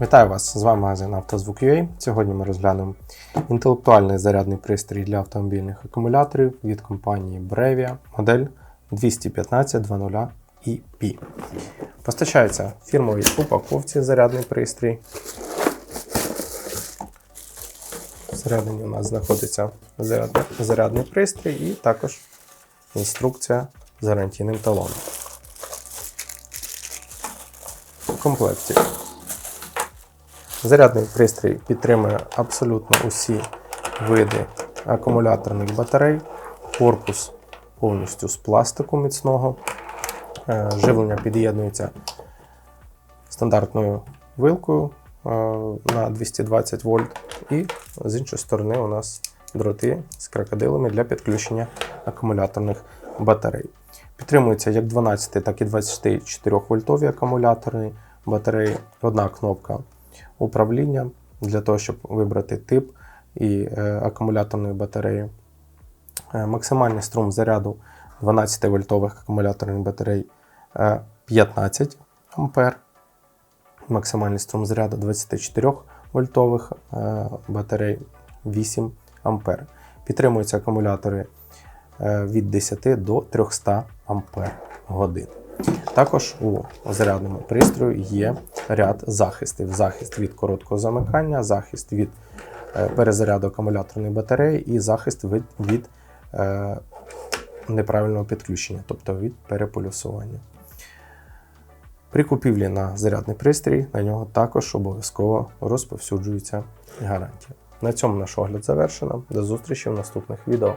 Вітаю вас! З вами магазин «Автозвук.UA». Сьогодні ми розглянемо інтелектуальний зарядний пристрій для автомобільних акумуляторів від компанії Brevia, модель 215-00EP. Постачається фірмовій упаковці зарядний пристрій. Всередині у нас знаходиться зарядний, зарядний пристрій і також інструкція з гарантійним талоном. В комплекті Зарядний пристрій підтримує абсолютно усі види акумуляторних батарей. Корпус повністю з пластику міцного. Е, Живлення під'єднується стандартною вилкою е, на 220 вольт. І з іншої сторони у нас дроти з крокодилами для підключення акумуляторних батарей. Підтримуються як 12, так і 24 вольтові акумуляторні батареї. Одна кнопка управління для того, щоб вибрати тип і е, акумуляторної батареї. Е, максимальний струм заряду 12 вольтових акумуляторних батарей е, 15 А. Максимальний струм заряду 24 вольтових е, батарей 8 А. Підтримуються акумулятори е, від 10 до 300 Ампер годин. Також у зарядному пристрою є ряд захистів: захист від короткого замикання, захист від е, перезаряду акумуляторної батареї і захист від, від е, неправильного підключення, тобто від переполюсування. При купівлі на зарядний пристрій на нього також обов'язково розповсюджується гарантія. На цьому наш огляд завершено. До зустрічі в наступних відео.